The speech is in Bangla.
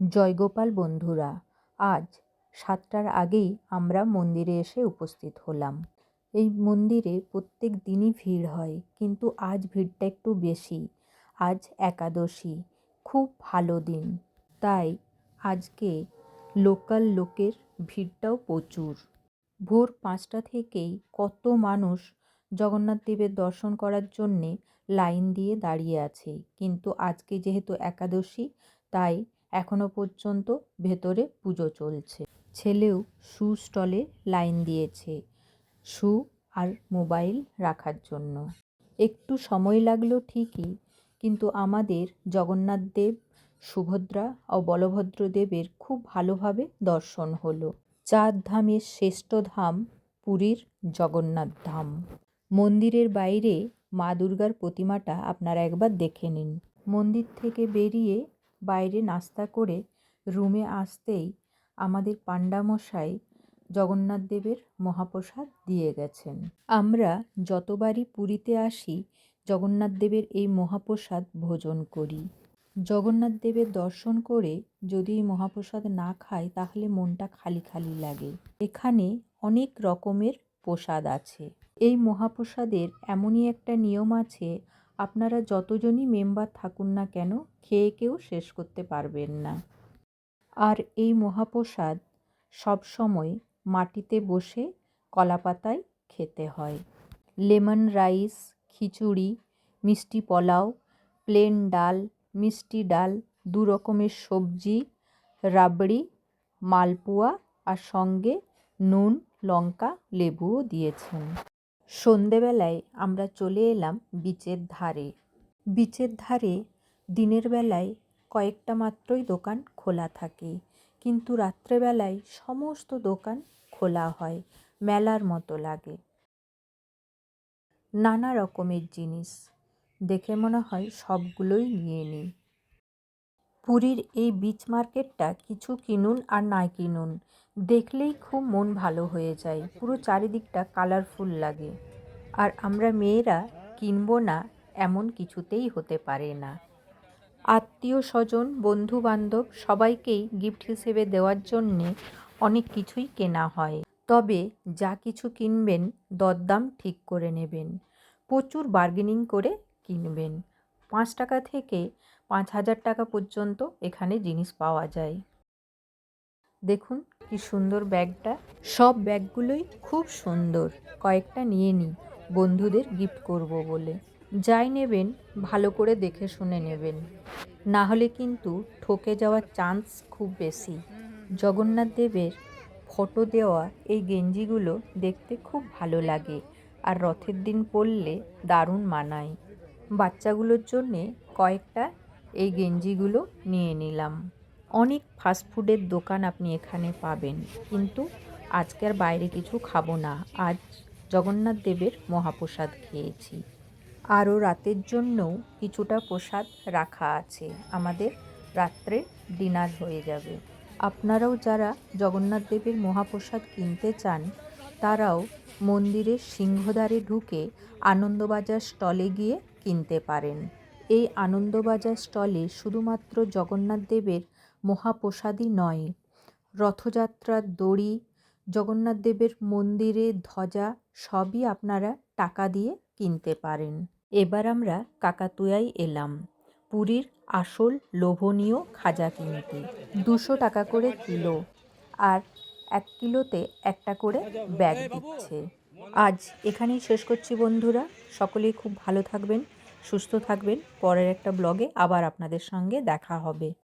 জয়গোপাল বন্ধুরা, আজ সাতটার আগেই আমরা মন্দিরে এসে উপস্থিত হলাম। এই মন্দিরে প্রত্যেক দিনই ভিড় হয়, কিন্তু আজ ভিড়টা একটু বেশি। আজ একাদশী, খুব ভালো দিন। তাই আজকে লোকাল লোকের ভিড়টাও প্রচুর। ভোর পাঁচটা থেকেই কত মানুষ জগন্নাথ দেবের দর্শন করার জন্যে লাইন দিয়ে দাঁড়িয়ে আছে। কিন্তু আজকে যেহেতু একাদশী, তাই এখনও পর্যন্ত ভেতরে পুজো চলছে। ছেলেও শু স্টলে লাইন দিয়েছে শু আর মোবাইল রাখার জন্য। একটু সময় লাগল ঠিকই, কিন্তু আমাদের জগন্নাথ দেব, সুভদ্রা ও বলভদ্র দেবের খুব ভালোভাবে দর্শন হলো। চার ধামের শ্রেষ্ঠ ধাম পুরীর জগন্নাথ ধাম। মন্দিরের বাইরে মা দুর্গার প্রতিমাটা আপনারা একবার দেখে নিন। মন্দির থেকে বেরিয়ে বাইরে নাস্তা করে রুমে আসতেই আমাদের পাণ্ডামশাই জগন্নাথ দেবের মহাপ্রসাদ দিয়ে গেছেন। আমরা যতবারই পুরীতে আসি জগন্নাথদেবের এই মহাপ্রসাদ ভোজন করি। জগন্নাথদেবের দর্শন করে যদি মহাপ্রসাদ না খাই, তাহলে মনটা খালি খালি লাগে। এখানে অনেক রকমের প্রসাদ আছে। এই মহাপ্রসাদের এমনই একটা নিয়ম আছে আপনারা যতজনই মেম্বার থাকুন না কেন, খেয়ে কেউ শেষ করতে পারবেন না। আর এই মহাপ্রসাদ সবসময় মাটিতে বসে কলাপাতায় খেতে হয়। লেমন রাইস, খিচুড়ি, মিষ্টি পোলাও, প্লেন ডাল, মিষ্টি ডাল, দু রকমের সবজি, রাবড়ি, মালপোয়া আর সঙ্গে নুন, লঙ্কা, লেবুও দিয়েছেন। সন্ধেবেলায় আমরা চলে এলাম বিচের ধারে। বিচের ধারে দিনের বেলায় কয়েকটা মাত্রই দোকান খোলা থাকে, কিন্তু রাত্রেবেলায় সমস্ত দোকান খোলা হয়, মেলার মতো লাগে। নানা রকমের জিনিস দেখে মনে হয় সবগুলোই নিয়ে নিই। পুরীর এই বিচ মার্কেটটা কিছু কিনুন আর না কিনুন দেখলেই খুব মন ভালো হয়ে যায়। পুরো চারিদিকটা কালারফুল লাগে। আর আমরা মেয়েরা কিনবো না এমন কিছুতেই হতে পারে না। আত্মীয় স্বজন বন্ধু বান্ধব সবাইকেই গিফট হিসেবে দেওয়ার জন্যে অনেক কিছুই কেনা হয়। তবে যা কিছু কিনবেন, দরদাম ঠিক করে নেবেন। প্রচুর বার্গেনিং করে কিনবেন। পাঁচ টাকা থেকে পাঁচ হাজার টাকা পর্যন্ত এখানে জিনিস পাওয়া যায়। দেখুন কি সুন্দর ব্যাগটা। সব ব্যাগগুলোই খুব সুন্দর। কয়েকটা নিয়ে নিই, বন্ধুদের গিফট করব বলে। যাই নেবেন, ভালো করে দেখে শুনে নেবেন। না হলে কিন্তু ঠকে যাওয়ার চান্স খুব বেশি। জগন্নাথ দেবের ফটো দেওয়া এই গেঞ্জিগুলো দেখতে খুব ভালো লাগে। আর রথের দিন পরলে দারুণ মানায়। বাচ্চাগুলোর জন্যে কয়েকটা এই গেঞ্জিগুলো নিয়ে নিলাম। অনেক ফাস্টফুডের দোকান আপনি এখানে পাবেন। কিন্তু আজকে আর বাইরে কিছু খাব না। আজ জগন্নাথ দেবের মহাপ্রসাদ খেয়েছি। আরও রাতের জন্যও কিছুটা প্রসাদ রাখা আছে। আমাদের রাত্রে ডিনার হয়ে যাবে। আপনারাও যারা জগন্নাথ দেবের মহাপ্রসাদ কিনতে চান, তারাও মন্দিরের সিংহদ্বারে ঢুকে আনন্দবাজার স্টলে গিয়ে কিনতে পারেন। এই আনন্দবাজার স্টলে শুধুমাত্র জগন্নাথ দেবের মহাপ্রসাদই নয়। রথযাত্রার দড়ি, জগন্নাথ দেবের মন্দিরে ধ্বজা সবই আপনারা টাকা দিয়ে কিনতে পারেন। এবার আমরা কাকাতুয়ায় এলাম। পুরীর আসল লোভনীয় খাজা কিনতে। দুশো টাকা করে কিলো আর এক কিলোতে একটা করে ব্যাগ দিচ্ছে। আজ এখানেই শেষ করছি বন্ধুরা। সকলেই খুব ভালো থাকবেন, সুস্থ থাকবেন। পরের একটা ব্লগে আবার আপনাদের সঙ্গে দেখা হবে।